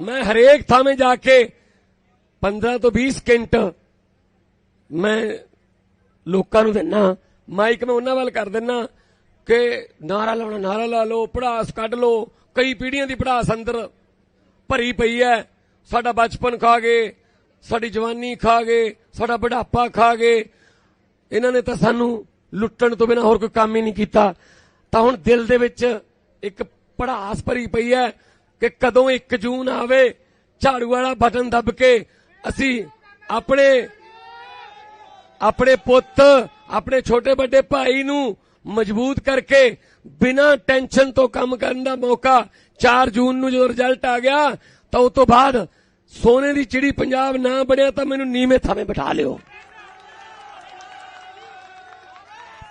ਮੈਂ ਹਰੇਕ ਥਾਵੇਂ ਜਾ ਕੇ 15 ਤੋਂ 20 ਸਕਿੰਟ ਮੈਂ ਲੋਕਾਂ ਨੂੰ ਦਿੰਨਾ, ਮਾਈਕ ਮੈਂ ਉਹਨਾਂ ਵੱਲ ਕਰ ਦਿੰਨਾ ਕਿ ਨਾਰਾ ਲਾਉਣਾ, ਨਾਰਾ ਲਾ ਲਓ, ਪੜਾਸ ਕੱਢ ਲਓ, ਕਈ ਪੀੜ੍ਹੀਆਂ ਦੀ ਪੜਾਸ ਅੰਦਰ ਭਰੀ ਪਈ ਹੈ। ਸਾਡਾ ਬਚਪਨ ਖਾ ਗਏ, ਸਾਡੀ ਜਵਾਨੀ ਖਾ ਗਏ, ਸਾਡਾ ਬੁਢਾਪਾ ਖਾ ਗਏ। ਇਹਨਾਂ ਨੇ ਤਾਂ ਸਾਨੂੰ ਲੁੱਟਣ ਤੋਂ ਬਿਨਾ ਹੋਰ ਕੋਈ ਕੰਮ ਹੀ ਨਹੀਂ ਕੀਤਾ। ਤਾਂ ਹੁਣ ਦਿਲ ਦੇ ਵਿੱਚ ਇੱਕ ਪੜਾਸ ਭਰੀ ਪਈ ਹੈ। ਕਿ ਕਦੋਂ 1 ਜੂਨ ਆਵੇ, ਝਾੜੂ ਵਾਲਾ ਬਟਨ ਦੱਬ ਕੇ ਅਸੀਂ ਆਪਣੇ ਆਪਣੇ ਪੁੱਤ, ਆਪਣੇ ਛੋਟੇ ਵੱਡੇ ਭਾਈ ਨੂੰ ਮਜ਼ਬੂਤ ਕਰਕੇ ਬਿਨਾਂ ਟੈਨਸ਼ਨ ਤੋਂ ਕੰਮ ਕਰਨ ਦਾ ਮੌਕਾ 4 ਜੂਨ ਨੂੰ ਜਦੋਂ ਰਿਜ਼ਲਟ ਆ ਗਿਆ, ਤਾਂ ਉਸ ਤੋਂ ਬਾਅਦ ਸੋਨੇ ਦੀ ਚਿੜੀ ਪੰਜਾਬ ਨਾ ਬਣਿਆ ਤਾਂ ਮੈਨੂੰ ਨੀਵੇਂ ਥਾਵੇਂ ਬਿਠਾ ਲਿਓ।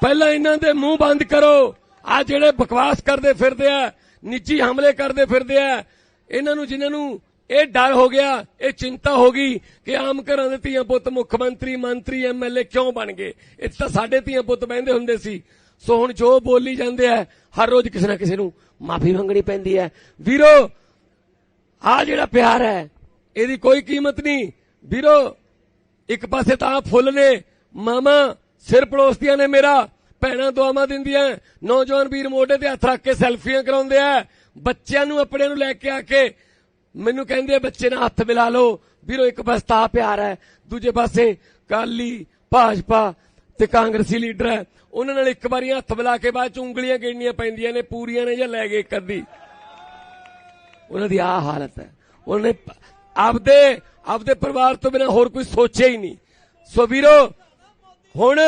ਪਹਿਲਾਂ ਇਹਨਾਂ ਦੇ ਮੂੰਹ ਬੰਦ ਕਰੋ ਆ ਜਿਹੜੇ ਬਕਵਾਸ ਕਰਦੇ ਫਿਰਦੇ ਆ ਨਿੱਜੀ ਹਮਲੇ ਕਰਦੇ ਫਿਰਦੇ ਆ। ਇਹਨਾਂ ਨੂੰ ਜਿਨ੍ਹਾਂ ਨੂੰ ਇਹ ਡਰ ਹੋ ਗਿਆ, ਇਹ ਚਿੰਤਾ ਹੋ ਗਈ ਕਿ ਆਮ ਘਰਾਂ ਦੇ ਧੀਆਂ ਪੁੱਤ ਮੁੱਖ ਮੰਤਰੀ ਮੰਤਰੀ ਐਮਐਲਏ ਕਿਉਂ ਬਣ ਗਏ? ਇਹ ਤਾਂ ਸਾਡੇ ਧੀਆਂ ਪੁੱਤ ਬਹਿੰਦੇ ਹੁੰਦੇ ਸੀ। ਸੋ ਹੁਣ ਜੋ ਬੋਲੀ ਜਾਂਦੇ ਆ, ਹਰ ਰੋਜ਼ ਕਿਸੇ ਨਾ ਕਿਸੇ ਨੂੰ ਮਾਫੀ ਮੰਗਣੀ ਪੈਂਦੀ ਹੈ ਵੀਰੋ, ਆ ਜਿਹੜਾ ਪਿਆਰ ਹੈ, ਇਹਦੀ ਕੋਈ ਕੀਮਤ ਨਹੀਂ। ਵੀਰੋ, ਇੱਕ ਪਾਸੇ ਤਾਂ ਆਹ ਫੁੱਲ ਨੇ ਮਾਮਾ ਸਿਰ ਪੜੋਸਦੀਆਂ ਨੇ ਮੇਰਾ। ਭੈਣਾਂ ਦੁਆਵਾਂ ਦਿੰਦੀਆਂ ਨੌਜਵਾਨ ਵੀਰ ਮੋਢੇ ਤੇ ਹੱਥ ਰੱਖ ਕੇ ਸੈਲਫੀਆਂ ਕਰਾਉਂਦੇ ਆ। ਬੱਚਿਆਂ ਨੂੰ ਆਪਣੇ ਨੂੰ ਲੈ ਕੇ ਆ ਕੇ ਮੈਨੂੰ ਕਹਿੰਦੇ ਬੱਚੇ ਨਾਲ ਹੱਥ ਮਿਲਾ ਲਓ। ਵੀਰੋ, ਇੱਕ ਪਾਸੇ ਤਾਂ ਪਿਆਰ ਹੈ, ਦੂਜੇ ਪਾਸੇ ਕਾਲੀ ਭਾਜਪਾ ਤੇ ਕਾਂਗਰਸੀ ਲੀਡਰ ਹੈ। ਉਹਨਾਂ ਨਾਲ ਇੱਕ ਵਾਰੀ ਹੱਥ ਮਿਲਾ ਕੇ ਬਾਅਦ ਚ ਉਂਗਲੀਆਂ ਗਿਣਨੀਆਂ ਪੈਂਦੀਆਂ ਨੇ, ਪੂਰੀਆਂ ਨੇ ਜਾਂ ਲੈ ਗਏ ਇੱਕ ਅੱਧੀ। ਉਹਨਾਂ ਦੀ ਆ ਹਾਲਤ ਹੈ। ਉਹਨਾਂ ਨੇ ਆਪਦੇ ਆਪਦੇ ਪਰਿਵਾਰ ਤੋਂ ਬਿਨਾ ਹੋਰ ਕੋਈ ਸੋਚਿਆ ਹੀ ਨਹੀਂ। ਸੋ ਵੀਰੋ, ਹੁਣ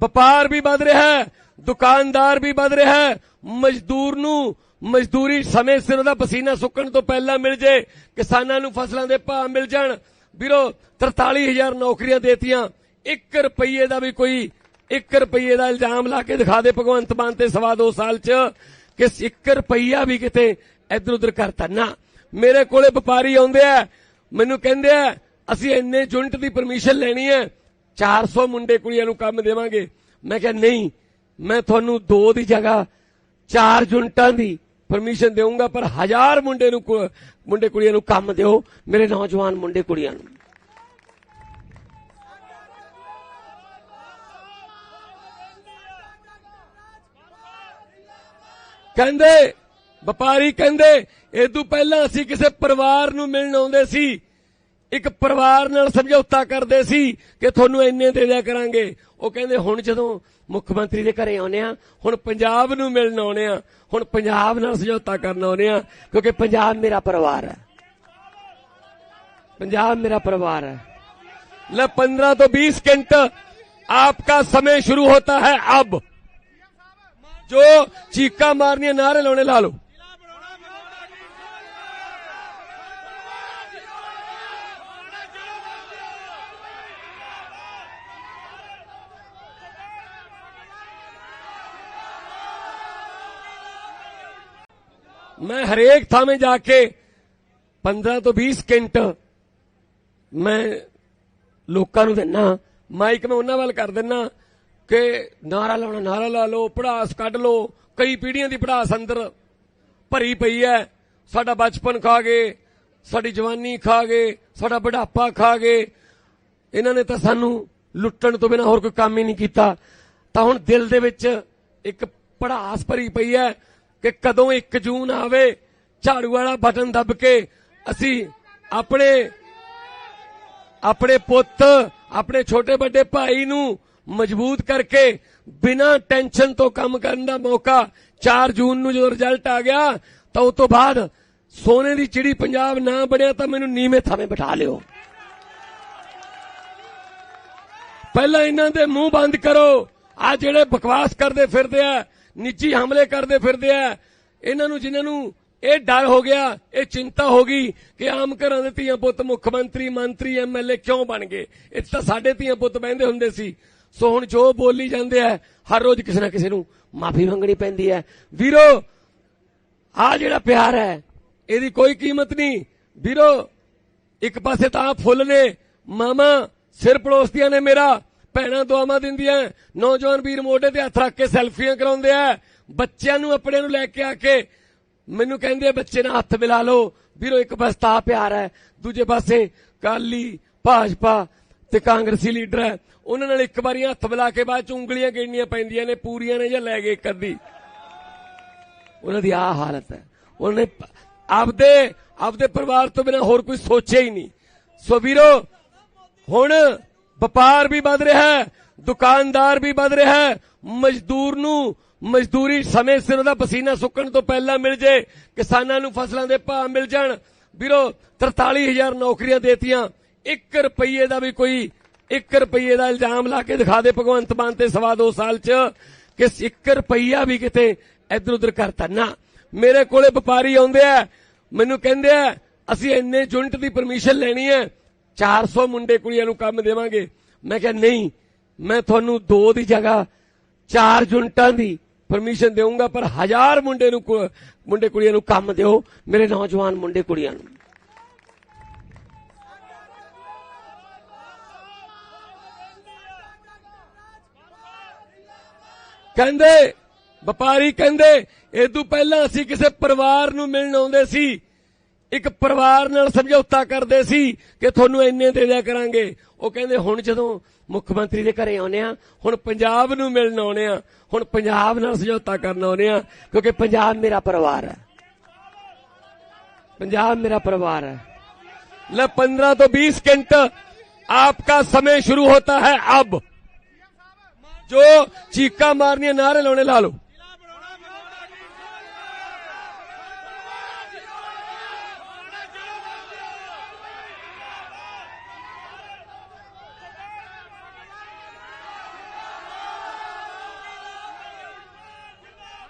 ਵਪਾਰ ਵੀ ਵੱਧ ਰਿਹਾ ਹੈ, ਦੁਕਾਨਦਾਰ ਵੀ ਵੱਧ ਰਿਹਾ ਹੈ। ਮਜ਼ਦੂਰ ਨੂੰ ਮਜ਼ਦੂਰੀ ਸਮੇਂ ਸਿਰ ਉਹਦਾ ਪਸੀਨਾ ਸੁੱਕਣ ਤੋਂ ਪਹਿਲਾਂ ਮਿਲ ਜੇ, ਕਿਸਾਨਾਂ ਨੂੰ ਫਸਲਾਂ ਦੇ ਭਾਅ ਮਿਲ ਜਾਣ। ਵੀਰੋ 43000 ਨੌਕਰੀਆਂ ਦੇਤੀਆਂ। 1 ਰੁਪਏ ਦਾ ਵੀ ਕੋਈ 1 ਰੁਪਏ ਦਾ ਇਲਜ਼ਾਮ ਲਾ ਕੇ ਦਿਖਾ ਦੇ ਭਗਵੰਤ ਮਾਨ ਤੇ ਸਵਾ ਦੋ ਸਾਲ ਚ, ਕਿ 1 ਰੁਪਈਆ ਵੀ ਕਿਤੇ ਇਧਰ ਉਧਰ ਕਰਤਾ ਨਾ। ਮੇਰੇ ਕੋਲੇ ਵਪਾਰੀ ਆਉਂਦੇ ਆ, ਮੈਨੂੰ ਕਹਿੰਦੇ ਆ, ਅਸੀਂ ਇੰਨੇ ਯੂਨਿਟ ਦੀ ਪਰਮਿਸ਼ਨ ਲੈਣੀ ਹੈ 400 ਮੁੰਡੇ ਕੁੜੀਆਂ ਨੂੰ ਕੰਮ ਦੇਵਾਂਗੇ। ਮੈਂ ਕਿਹਾ, ਨਹੀਂ, ਮੈਂ ਤੁਹਾਨੂੰ ਦੋ ਦੀ ਜਗ੍ਹਾ, ਚਾਰ ਯੂਨਿਟਾਂ ਦੀ ਪਰਮਿਸ਼ਨ ਦੇਵਾਂਗਾ ਪਰ ਹਜ਼ਾਰ ਮੁੰਡੇ ਨੂੰ ਮੁੰਡੇ ਕੁੜੀਆਂ ਨੂੰ ਕੰਮ ਦਿਓ, ਮੇਰੇ ਨੌਜਵਾਨ ਮੁੰਡੇ ਕੁੜੀਆਂ ਨੂੰ। ਕਹਿੰਦੇ, ਵਪਾਰੀ ਕਹਿੰਦੇ, ਇਹ ਤੋਂ ਪਹਿਲਾਂ ਅਸੀਂ ਕਿਸੇ ਪਰਿਵਾਰ ਨੂੰ ਮਿਲਣ ਆਉਂਦੇ ਸੀ ਇੱਕ ਪਰਿਵਾਰ ਨਾਲ ਸਮਝੌਤਾ ਕਰਦੇ ਸੀ ਕਿ ਤੁਹਾਨੂੰ ਇੰਨੇ ਦੇ ਦਿਆ ਕਰਾਂਗੇ ਉਹ ਕਹਿੰਦੇ ਹੁਣ ਜਦੋਂ ਮੁੱਖ ਮੰਤਰੀ ਦੇ ਘਰੇ ਆਉਨੇ ਆ ਹੁਣ ਪੰਜਾਬ ਨੂੰ ਮਿਲਣ ਆਉਨੇ ਆ ਹੁਣ ਪੰਜਾਬ ਨਾਲ ਸਮਝੌਤਾ ਕਰਨ ਆਉਨੇ ਆ ਕਿਉਂਕਿ ਪੰਜਾਬ ਮੇਰਾ ਪਰਿਵਾਰ ਹੈ पंजाब मेरा परिवार है ले पंद्रह तो बीस सेकंड आपका समय शुरू होता है अब जो चीका मारनी है नारे लाने ला लो मैं हरेक थामे जाके 15 ਤੋਂ 20 ਸਕਿੰਟ ਮੈਂ ਲੋਕਾਂ ਨੂੰ ਦਿੰਨਾ ਮਾਈਕ ਮੈਂ ਉਹਨਾਂ ਵੱਲ ਕਰ ਦਿੰਨਾ ਕਿ ਨਾਰਾ ਲਾਉਣਾ ਨਾਰਾ ਲਾ ਲਓ ਪੜਾਸ ਕੱਢ ਲਓ ਕਈ ਪੀੜ੍ਹੀਆਂ ਦੀ ਪੜਾਸ ਅੰਦਰ ਭਰੀ ਪਈ ਐ ਸਾਡਾ ਬਚਪਨ ਖਾ ਗਏ ਸਾਡੀ ਜਵਾਨੀ ਖਾ ਗਏ ਸਾਡਾ ਬੁਢਾਪਾ ਖਾ ਗਏ ਇਹਨਾਂ ਨੇ ਤਾਂ ਸਾਨੂੰ ਲੁੱਟਣ ਤੋਂ ਬਿਨਾ ਹੋਰ ਕੋਈ ਕੰਮ ਹੀ ਨਹੀਂ ਕੀਤਾ ਤਾਂ ਹੁਣ ਦਿਲ ਦੇ ਵਿੱਚ ਇੱਕ ਪੜਾਸ ਭਰੀ ਪਈ ਹੈ ਕਿ ਕਦੋਂ 1 ਜੂਨ ਆਵੇ, ਝਾੜੂ ਵਾਲਾ ਬਟਨ ਦੱਬ ਕੇ ਅਸੀਂ ਆਪਣੇ ਆਪਣੇ ਪੁੱਤ, ਆਪਣੇ ਛੋਟੇ ਵੱਡੇ ਭਾਈ ਨੂੰ ਮਜ਼ਬੂਤ ਕਰਕੇ ਬਿਨਾਂ ਟੈਨਸ਼ਨ ਤੋਂ ਕੰਮ ਕਰਨ ਦਾ ਮੌਕਾ 4 ਜੂਨ ਨੂੰ ਜਦੋਂ ਰਿਜ਼ਲਟ ਆ ਗਿਆ, ਤਾਂ ਉਸ ਤੋਂ ਬਾਅਦ ਸੋਨੇ ਦੀ ਚਿੜੀ ਪੰਜਾਬ ਨਾ ਬਣਿਆ ਤਾਂ ਮੈਨੂੰ ਨੀਵੇਂ ਥਾਵੇਂ ਬਿਠਾ ਲਿਓ। ਪਹਿਲਾਂ ਇਹਨਾਂ ਦੇ ਮੂੰਹ ਬੰਦ ਕਰੋ ਆ ਜਿਹੜੇ ਬਕਵਾਸ ਕਰਦੇ ਫਿਰਦੇ ਆ ਨਿੱਜੀ ਹਮਲੇ ਕਰਦੇ ਫਿਰਦੇ ਆ। ਇਹਨਾਂ ਨੂੰ ਜਿਨ੍ਹਾਂ ਨੂੰ ਇਹ ਡਰ ਹੋ ਗਿਆ, ਇਹ ਚਿੰਤਾ ਹੋ ਗਈ ਕਿ ਆਮ ਘਰਾਂ ਦੇ ਧੀਆਂ ਪੁੱਤ ਮੁੱਖ ਮੰਤਰੀ ਮੰਤਰੀ ਐਮਐਲਏ ਕਿਉਂ ਬਣ ਗਏ? ਇਹ ਤਾਂ ਸਾਡੇ ਧੀਆਂ ਪੁੱਤ ਬਹਿੰਦੇ ਹੁੰਦੇ ਸੀ। ਸੋ ਹੁਣ ਜੋ ਬੋਲੀ ਜਾਂਦੇ ਆ, ਹਰ ਰੋਜ਼ ਕਿਸੇ ਨਾ ਕਿਸੇ ਨੂੰ ਮਾਫੀ ਮੰਗਣੀ ਪੈਂਦੀ ਹੈ ਵੀਰੋ ਆ ਜਿਹੜਾ ਪਿਆਰ ਹੈ, ਇਹਦੀ ਕੋਈ ਕੀਮਤ ਨਹੀਂ। ਵੀਰੋ, ਇੱਕ ਪਾਸੇ ਤਾਂ ਆਹ ਫੁੱਲ ਨੇ ਮਾਮਾ ਸਿਰ ਪੜੋਸਦੀਆਂ ਨੇ ਮੇਰਾ। ਭੈਣਾਂ ਦੁਆਵਾਂ ਦਿੰਦੀਆਂ ਨੌਜਵਾਨ ਵੀਰ ਮੋਢੇ ਤੇ ਹੱਥ ਰੱਖ ਕੇ ਸੈਲਫੀਆਂ ਕਰਾਉਂਦੇ ਆ। ਬੱਚਿਆਂ ਨੂੰ ਆਪਣੇ ਨੂੰ ਲੈ ਕੇ ਆ ਕੇ ਮੈਨੂੰ ਕਹਿੰਦੇ ਬੱਚੇ ਨਾਲ ਹੱਥ ਮਿਲਾ ਲਓ। ਵੀਰੋ, ਇੱਕ ਪਾਸੇ ਪਿਆਰ ਹੈ, ਦੂਜੇ ਪਾਸੇ ਕਾਲੀ ਭਾਜਪਾ ਤੇ ਕਾਂਗਰਸੀ ਲੀਡਰ ਹੈ। ਉਹਨਾਂ ਨਾਲ ਇੱਕ ਵਾਰੀ ਹੱਥ ਮਿਲਾ ਕੇ ਬਾਅਦ ਚ ਉਂਗਲੀਆਂ ਗਿਣਨੀਆਂ ਪੈਂਦੀਆਂ ਨੇ, ਪੂਰੀਆਂ ਨੇ ਜਾਂ ਲੈ ਗਏ ਇੱਕ ਅੱਧੀ। ਉਹਨਾਂ ਦੀ ਆ ਹਾਲਤ ਹੈ। ਉਹਨੇ ਪ- ਆਪਦੇ ਆਪਦੇ ਪਰਿਵਾਰ ਤੋਂ ਬਿਨਾ ਹੋਰ ਕੋਈ ਸੋਚਿਆ ਹੀ ਨਹੀਂ। ਸੋ ਵੀਰੋ, ਹੁਣ ਵਪਾਰ ਵੀ ਵੱਧ ਰਿਹਾ ਹੈ, ਦੁਕਾਨਦਾਰ ਵੀ ਵੱਧ ਰਿਹਾ ਹੈ। ਮਜ਼ਦੂਰ ਨੂੰ ਮਜ਼ਦੂਰੀ ਸਮੇਂ ਸਿਰ ਉਹਦਾ ਪਸੀਨਾ ਸੁੱਕਣ ਤੋਂ ਪਹਿਲਾਂ ਮਿਲ ਜੇ, ਕਿਸਾਨਾਂ ਨੂੰ ਫਸਲਾਂ ਦੇ ਭਾਅ ਮਿਲ ਜਾਣ। ਵੀਰੋ 43000 ਨੌਕਰੀਆਂ ਦੇਤੀਆਂ। 1 ਰੁਪਏ ਦਾ ਵੀ ਕੋਈ 1 ਰੁਪਏ ਦਾ ਇਲਜ਼ਾਮ ਲਾ ਕੇ ਦਿਖਾ ਦੇ ਭਗਵੰਤ ਮਾਨ ਤੇ ਸਵਾ ਦੋ ਸਾਲ ਚ, ਕਿ 1 ਰੁਪਈਆ ਵੀ ਕਿਤੇ ਇਧਰ ਉਧਰ ਕਰਤਾ ਨਾ। ਮੇਰੇ ਕੋਲੇ ਵਪਾਰੀ ਆਉਂਦੇ ਆ, ਮੈਨੂੰ ਕਹਿੰਦੇ ਆ, ਅਸੀਂ ਇੰਨੇ ਯੂਨਿਟ ਦੀ ਪਰਮਿਸ਼ਨ ਲੈਣੀ ਹੈ 400 ਮੁੰਡੇ ਕੁੜੀਆਂ ਨੂੰ ਕੰਮ ਦੇਵਾਂਗੇ। ਮੈਂ ਕਿਹਾ, ਨਹੀਂ, ਮੈਂ ਤੁਹਾਨੂੰ ਦੋ ਦੀ ਜਗ੍ਹਾ, ਚਾਰ ਯੂਨਿਟਾਂ ਦੀ ਪਰਮਿਸ਼ਨ ਦੇਵਾਂਗਾ ਪਰ ਹਜ਼ਾਰ ਮੁੰਡੇ ਨੂੰ ਮੁੰਡੇ ਕੁੜੀਆਂ ਨੂੰ ਕੰਮ ਦਿਓ, ਮੇਰੇ ਨੌਜਵਾਨ ਮੁੰਡੇ ਕੁੜੀਆਂ ਨੂੰ। ਕਹਿੰਦੇ, ਵਪਾਰੀ ਕਹਿੰਦੇ, ਇਹ ਤੋਂ ਪਹਿਲਾਂ ਅਸੀਂ ਕਿਸੇ ਪਰਿਵਾਰ ਨੂੰ ਮਿਲਣ ਆਉਂਦੇ ਸੀ। ਇੱਕ ਪਰਿਵਾਰ ਨਾਲ ਸਮਝੌਤਾ ਕਰਦੇ ਸੀ ਕਿ ਤੁਹਾਨੂੰ ਇੰਨੇ ਦੇ ਦਿਆ ਕਰਾਂਗੇ ਉਹ ਕਹਿੰਦੇ ਹੁਣ ਜਦੋਂ ਮੁੱਖ ਮੰਤਰੀ ਦੇ ਘਰੇ ਆਉਨੇ ਆ ਹੁਣ ਪੰਜਾਬ ਨੂੰ ਮਿਲਣ ਆਉਨੇ ਆ ਹੁਣ ਪੰਜਾਬ ਨਾਲ ਸਮਝੌਤਾ ਕਰਨ ਆਉਨੇ ਆ ਕਿਉਂਕਿ ਪੰਜਾਬ ਮੇਰਾ ਪਰਿਵਾਰ ਹੈ पंजाब मेरा परिवार है ले पंद्रह तो बीस घंट आपका समय शुरू होता है अब जो चीका मारनी है नारे लाने ला लो